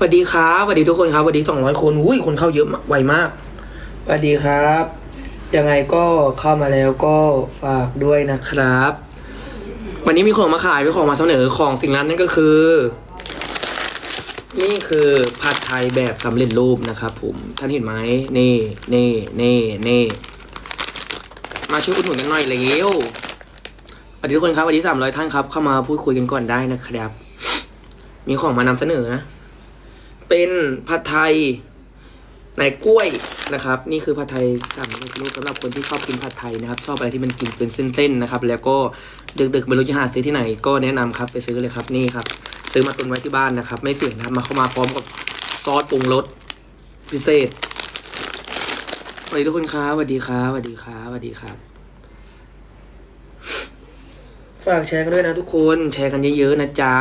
สวัสดีครับสวัสดีทุกคนครับสวัสดีสองร้อยคนอุ้ยคนเข้าเยอะมากไวมากสวัสดีครับ ยังไงก็เข้ามาแล้วก็ฝากด้วยนะครับ วันนี้มีของมาขายมีของมาเสนอของสิ่งนั้นนั่นก็คือ นี่คือผัดไทยแบบสำเร็จรูปนะครับ ผมท่านเห็นไหมนี่นี่นี่นี่มาช่วยอุดหนุนกันหน่อยเร็วสวัสดีทุกคนครับสวัสดีสามร้อยท่านครับ เข้ามาพูดคุยกันก่อนได้นะครับ มีของมานำเสนอนะ เป็นผัดไทยในกล้วยนะครับ นี่คือผัดไทยสำเร็จรูปสำหรับคนที่ชอบกินผัดไทยนะครับ ชอบอะไรที่มันกินเป็นเส้นๆนะครับ แล้วก็ดึกๆไม่รู้จะหาซื้อที่ไหน ก็แนะนำครับไปซื้อเลยครับนี่ครับ ซื้อมาตุนไว้ที่บ้านนะครับ ไม่เสี่ยงนะครับมาเข้ามาพร้อมกับซอสปรุงรสพิเศษสวัสดีทุกคนครับสวัสดีครับสวัสดีครับสวัสดีครับฝากแชร์กันด้วยนะทุกคน แชร์กันเยอะๆนะจ๊ะ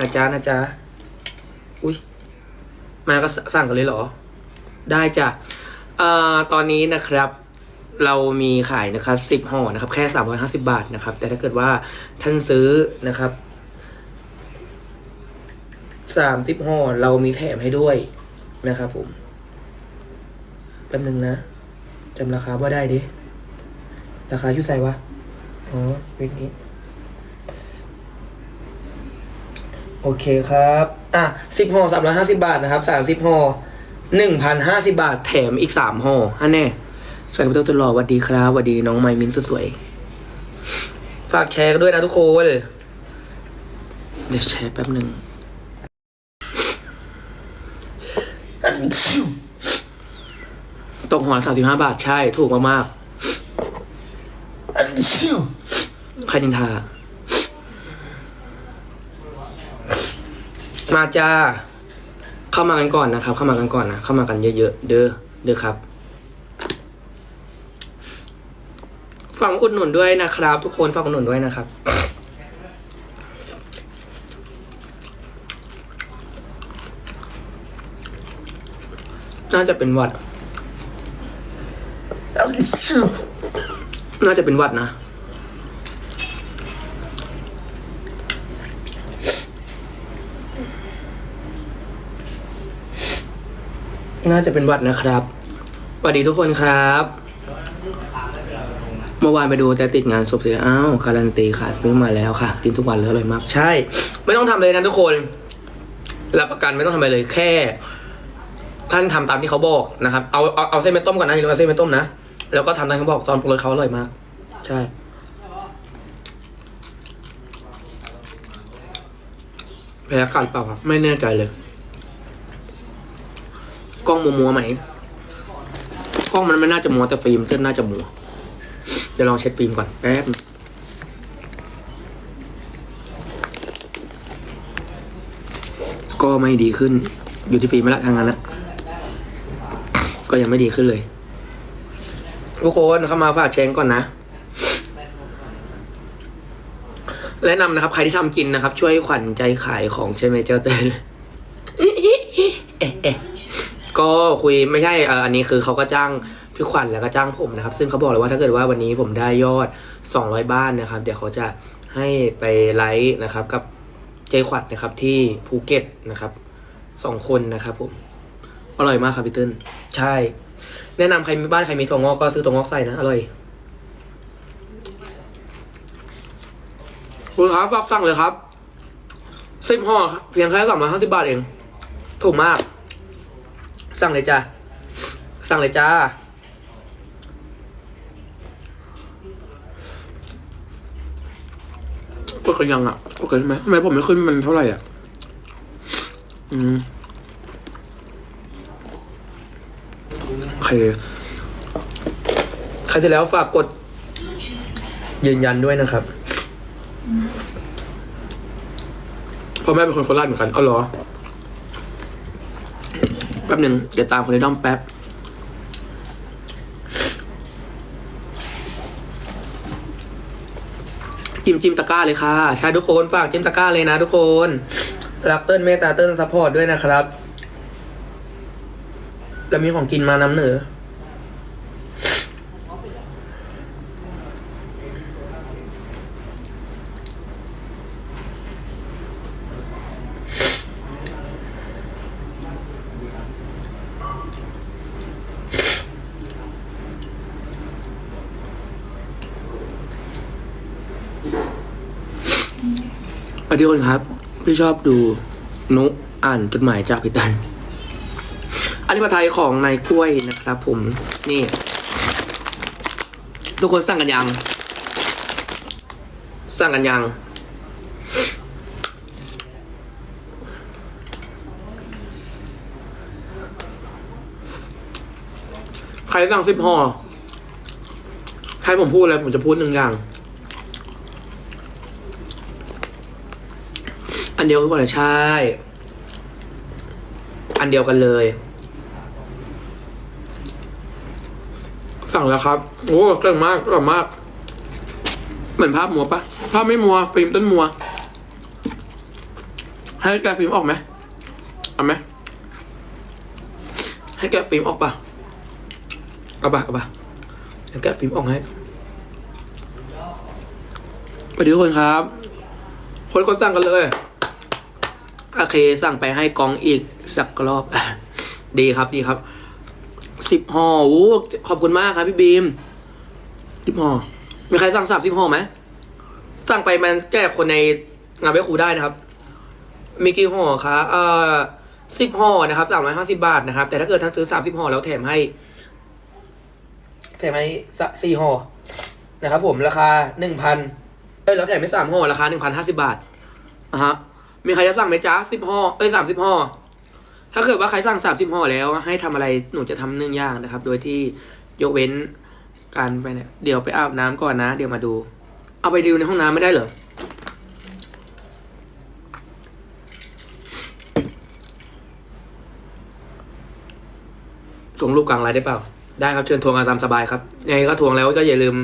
นะจ๊ะนะจ๊ะ อุ้ยมาก็สั่งกันเลยเหรอ ได้จ้ะเอ่อตอนนี้นะครับ เรามีขายนะครับสิบห่อนะครับ แค่สามร้อยห้าสิบาทนะครับ แต่ถ้าเกิดว่าท่านซื้อนะครับสามสิบห่อเรามีแถมให้ด้วยนะครับผมแป๊บนึงนะจำราคาว่าได้ดิราคาอยู่ใส่วะอ๋อเป็นนี้ โอเคครับ อะสิบห่อสามร้อยห้าสิบาทนะครับสามสิบห่อหนึ่งพันห้าสิบาท แถมอีกสามห่ออันแน่สวัสดีทุกท่านหล่อสวัสดีครับสวัสดีน้องไมมินสวยๆฝากแชร์กันด้วยนะทุกคนเดี๋ยวแชร์แป๊บหนึ่งตกหัวสามสิบห้าบาทใช่ถูกมากๆใครนินทา มาจ้าเข้ามากันก่อนนะครับ เข้ามากันก่อนนะเข้ามากันเยอะๆเด้อเด้อครับฟังอุดหนุนด้วยนะครับ ทุกคนฟังอุดหนุนด้วยนะครับ น่าจะเป็นวัด น่าจะเป็นวัดนะ น่าจะเป็นวัดนะครับสวัสดีทุกคนครับ เมื่อวานไปดูแต่ติดงานศพเสียอ้าว การันตีค่ะ ซื้อมาแล้วค่ะ กินทุกวันเลยอร่อยมาก ใช่ ไม่ต้องทำเลยนะทุกคนรับประกันไม่ต้องทำอะไรเลยแค่ ท่านทำตามที่เขาบอกนะครับ เอาเอาเอาเส้นไปต้มก่อนนะอย่าลืมเอาเส้นไปต้มนะ แล้วก็ทำตามที่เขาบอกซอสปรุงรสเขาอร่อยมาก ใช่ แพ้อากาศเปล่าครับไม่แน่ใจเลย ล้องมัวมัวไหมกล้องมันไม่น่าจะมัวแต่ฟิล์มเส้นน่าจะมัวเดี๋ยวลองเช็ดฟิล์มก่อนแป๊บก็ไม่ดีขึ้น อยู่ที่ฟิล์มไม่ละทางนั้นนะก็ยังไม่ดีขึ้นเลยทุกคนเข้ามาฝากแชร์ก่อนนะแนะนำนะครับ ใครที่ทำกินนะครับ ช่วยขวัญใจขายของใช่ไหมเจ้าเต้น ก็คุยไม่ใช่เอ่ออันนี้คือเขาก็จ้างพี่ขวัญแล้วก็จ้างผมนะครับ ซึ่งเขาบอกเลยว่าถ้าเกิดว่าวันนี้ผมได้ยอด 200 บ้านนะครับ เดี๋ยวเขาจะให้ไปไลฟ์นะครับกับเจขวัญนะครับที่ภูเก็ตนะครับสองคนนะครับผมอร่อยมากครับพี่เติ้ลใช่ แนะนำใครมีบ้านใครมีถั่วงอกก็ซื้อถั่วงอกใส่นะอร่อยคุณครับฝากสั่งเลยครับสิบห่อเพียงแค่สามร้อยห้าสิบบาทเอง ถูกมาก สั่งเลยจ้าสั่งเลยจ้ากดกันยังอะกดกันใช่ไหมทำไมผมไม่ขึ้นมันเท่าไหร่อะ อืมโอเคใครเสร็จแล้วฝากกด ยืนยันด้วยนะครับเพ่อแม่เป็นคนโคราชเหมือนกัน เอาเหรอแป๊บหนึ่งเดี๋ยวตามคนในด้อมแป๊บ จิ้มจิ้มตะกร้าเลยค่ะ ใช่ทุกคน ฝากจิ้มตะกร้าเลยนะทุกคน รักเติ้ลเมตตาเติ้ลซัพพอร์ตด้วยนะครับ แล้วมีของกินมานำเหนือ ดีคนครับ พี่ชอบดูนุอ่านจดหมายจากพี่ตันอันนี้ผัดไทยของนายกล้วยนะครับ ผมนี่ ทุกคนสั่งกันยัง สั่งกันยัง ใครสั่งสิบห่อใครผมพูดอะไรผมจะพูดหนึ่งอย่าง อันเดียวกันเลยใช่ อันเดียวกันเลย สั่งแล้วครับ โอ้เก่งมากเก่งมาก เหมือนภาพมัวปะภาพไม่มัว ฟิล์มต้นมัว ให้แกฟิล์มออกไหมเอาไหมให้แกฟิล์มออกปะเอาปะเอาปะให้แกฟิล์มออกให้สวัสดีทุกคนครับ คนก็สั่งกันเลย โอเค สั่งไปให้กองอีกสักรอบ ดีครับดีครับสิบห่อโอ้ขอบคุณมากครับ พี่บีมสิบห่อมีใครสั่งสามสิบห่อไหมสั่งไปมันแก้คนในงานเวครูได้นะครับ มีกี่ห่อคะเอ่อสิบห่อนะครับสามร้อยห้าสิบาทนะครับ แต่ถ้าเกิดท่านซื้อสามสิบห่อแล้วแถมให้แถมให้สสี่ห่อนะครับ ผมราคาหนึ่งพันเอ้ยแล้วแถมให้สามห่อราคาหนึ่งพันห้าสิบาทอะฮะ มีใครจะสั่งไหมจ๊ะสิบห่อเอ้ยสามสิบห่อถ้าเกิดว่าใครสั่งสามสิบห่อแล้ว ให้ทำอะไรหนูจะทำหนึ่งอย่างนะครับ โดยที่ยกเว้นการไปเนี่ยเดี๋ยวไปอาบน้ำก่อนนะ เดี๋ยวมาดู เอาไปดูในห้องน้ำไม่ได้เหรอทวงรูปกลางไลน์ได้เปล่า ได้ครับเชิญทวงกันตามสบายครับยังไงก็ทวงแล้วก็อย่าลืม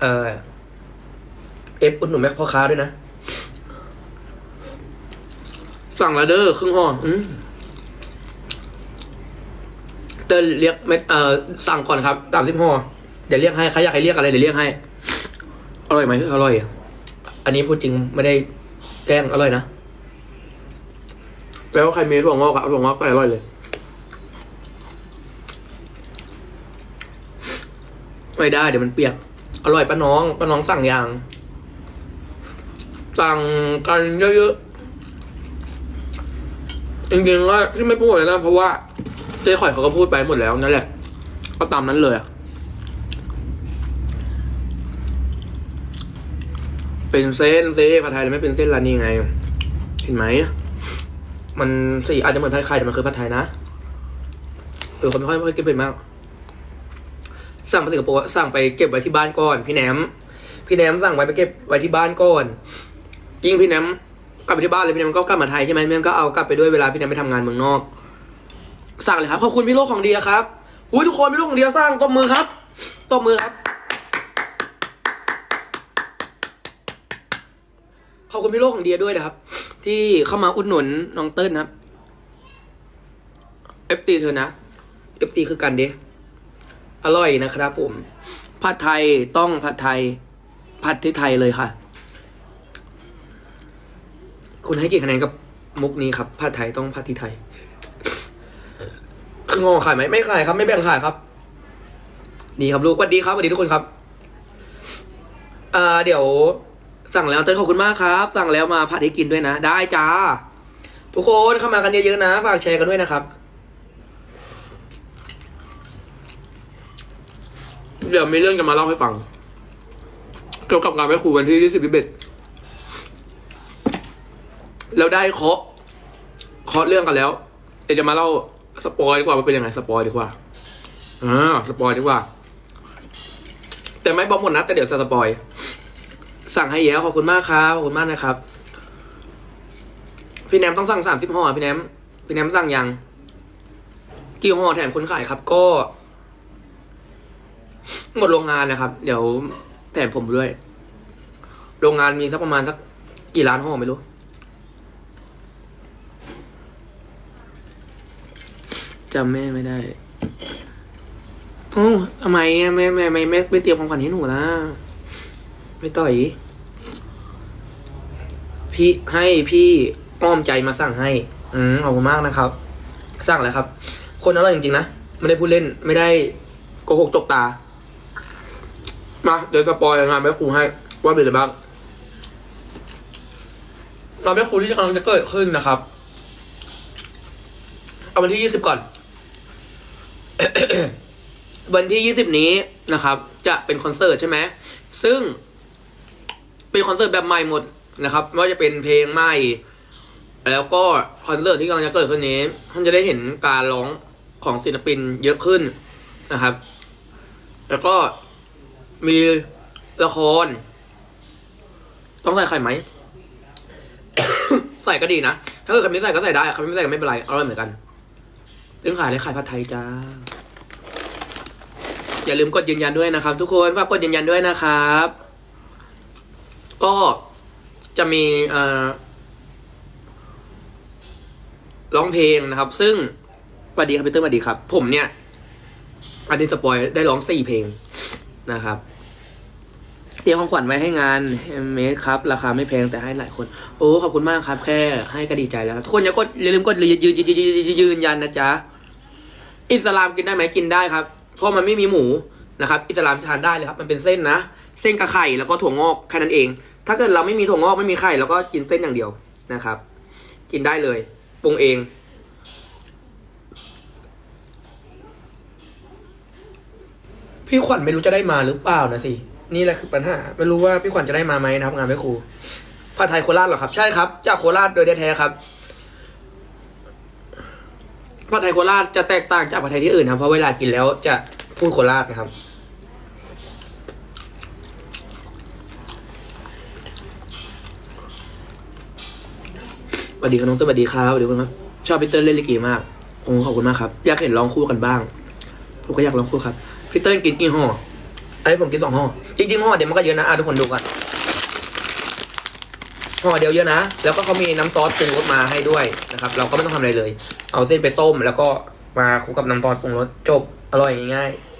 เออเอฟอุดหนุนแม่พ่อค้าด้วยนะ สั่งล้วเด้อครึ่งห่ออืมเตอร์เรียกเม็ดเอ่อสั่งก่อนครับสามสิบห่อเดี๋ยวเรียกให้ใครอยากให้เรียกอะไรเดี๋ยวเรียกให้ อร่อยไหมอร่อย อันนี้พูดจริงไม่ได้แกล้งอร่อยนะแล้วใครมีถั่วงอกอะถั่วงอกใส่อร่อยเลยไม่ได้เดี๋ยวมันเปียก อร่อยป้าน้องป้าน้องสั่งอย่าง สั่งกันเยอะๆ จริงๆว่าที่ไม่พูดเลยนะเพราะว่าเจ๊ข่อยเขาก็พูดไปหมดแล้วนั่นแหละ ก็ตามนั้นเลยเป็นเส้นเซ่ผัดไทยเลยไม่เป็นเส้นร้านนี้ไง เห็นไหม มันสีอาจจะเหมือนผัดไทยแต่มันคือผัดไทยนะเออคนไม่ค่อยไม่ค่อยกินเผ็ดมาก สั่งไปสิงคโปร์สั่งไปเก็บไว้ที่บ้านก่อน พี่แหนม พี่แหนมสั่งไว้ไปเก็บไว้ที่บ้านก่อน ยิ่งพี่แหนม กลับไปที่บ้านเลยพี่แนมก็กลับมาไทยใช่ไหมพี่แนมก็เอากลับไปด้วยเวลาพี่แนมไปทำงานเมืองนอก สั่งเลยครับขอบคุณพี่โลกของเดียครับอุ้ยทุกคนพี่โลกของเดียสร้างตบมือครับตบมือครับขอบคุณพี่โลกของเดียด้วยนะครับ ที่เข้ามาอุดหนุนน้องเติ้ลครับ FT เธอนะ FT คือกันเดอร่อยนะครับผมผัดไทยต้องผัดไทยผัดที่ไทยเลยค่ะ คุณให้กี่คะแนนกับมุกนี้ครับผัดไทยต้องผัดที่ไทย คืองอขายไหมไม่ขายครับ ไม่แบ่งขายครับ ดีครับลูกสวัสดีครับสวัสดีทุกคนครับอ่าเดี๋ยว สั่งแล้วเต้ยขอบคุณมากครับ สั่งแล้วมาผัดให้กินด้วยนะ ได้จ้า ทุกคนเข้ามากันเยอะๆนะ ฝากแชร์กันด้วยนะครับ เดี๋ยวมีเรื่องจะมาเล่าให้ฟังเกี่ยวกับงานไปครูวันที่ยี่สิบเอ็ด แล้วได้เคาะเคาะเรื่องกันแล้วเดี๋ยวจะมาเล่าสปอยดีกว่าว่าเป็นยังไงสปอยดีกว่าอ่าสปอยดีกว่า แต่ไม่บอกหมดนะ แต่เดี๋ยวจะสปอย สั่งให้แย้วขอบคุณมากครับขอบคุณมากนะครับ พี่แนมต้องสั่งสามสิบห่อพี่แนมพี่แนมสั่งยังกี่ห่อแถมคนขายครับ ก็ หมดโรงงานนะครับ เดี๋ยวแถมผมด้วย โรงงานมีสักประมาณสักกี่ล้านห่อไม่รู้ จำแม่ไม่ได้โอ้ทำไมแม่แม่ไม่ไม่ไม่เตรียมของขวัญให้หนูล่ะไม่ต่อยพี่ให้พี่อ้อมใจมาสั่งให้ อืมขอบคุณมากนะครับ สั่งแล้วครับ คนอร่อยจริงๆนะไม่ได้พูดเล่นไม่ได้โกหกตกตา มาเดี๋ยวสปอยงานแม่ครูให้ ว่าเป็นอะไรบ้างเราไม่คุ้นที่กำลังจะเกิดขึ้นนะครับ เอาวันที่ยี่สิบก่อน วันที่ยี่สิบนี้นะครับ จะเป็นคอนเสิร์ตใช่ไหมซึ่ง เป็นคอนเสิร์ตแบบใหม่หมดนะครับไม่ว่าจะเป็นเพลงใหม่ แล้วก็คอนเสิร์ตที่กำลังจะเกิดขึ้นนี้ท่านจะได้เห็นการร้องของศิลปินเยอะขึ้นนะครับ แล้วก็มีละคร ต้องใส่ไข่ไหม ใส่ก็ดีนะ ถ้าเกิดใครไม่ใส่ก็ใส่ได้ใครไม่ใส่ก็ไม่เป็นไร อร่อยเหมือนกัน ซึ่งขายเลยขายผัดไทยจ้า อย่าลืมกดยืนยันด้วยนะครับ ทุกคนฝากกดยืนยันด้วยนะครับ ก็จะมีร้องเพลงนะครับ ซึ่งสวัสดีครับพีเตอร์สวัสดีครับ ผมเนี่ย อันนี้สปอยได้ร้องสี่เพลงนะครับ เตรียมของขวัญไว้ให้งานเมดครับ ราคาไม่แพงแต่ให้หลายคน โอ้ขอบคุณมากครับ แค่ให้ก็ดีใจแล้ว ทุกคนอย่ากดอย่าลืมกดยืนยืนยืนยืนยืนยืนยันนะจ๊ะ อิสลามกินได้ไหมกินได้ครับ เพราะมันไม่มีหมูนะครับ อิสลามทานได้เลยครับ มันเป็นเส้นนะ เส้นกับไข่แล้วก็ถั่วงอกแค่นั้นเอง ถ้าเกิดเราไม่มีถั่วงอกไม่มีไข่เราก็กินเส้นอย่างเดียวนะครับ กินได้เลยปรุงเองพี่ขวัญไม่รู้จะได้มาหรือเปล่านะสินี่แหละคือปัญหาไม่รู้ว่าพี่ขวัญจะได้มาไหมนะครับงานแม่ครูผัดไทยโคราชเหรอครับ ใช่ครับ จากโคราชโดยแท้ๆครับ ผัดไทยโคราชจะแตกต่างจากผัดไทยที่อื่นครับ เพราะเวลากินแล้วจะพูดโคราชนะครับ สวัสดีครับน้องต้นสวัสดีครับสวัสดีครับ ชอบพีเตอร์เล่นลิเกมาก โอ้ขอบคุณมากครับ อยากเห็นร้องคู่กันบ้าง ผมก็อยากร้องคู่ครับ พีเตอร์กินกี่ห่อไอ้ผมกินสองห่อ จริงๆห่อเดี๋ยวมันก็เยอะนะอะทุกคนดูกัน ห่อเดียวเยอะนะ แล้วก็เขามีน้ำซอสปรุงรสมาให้ด้วยนะครับ เราก็ไม่ต้องทำอะไรเลย เอาเส้นไปต้ม แล้วก็มาคลุกกับน้ำซอสปรุงรสจบ อร่อยง่ายๆ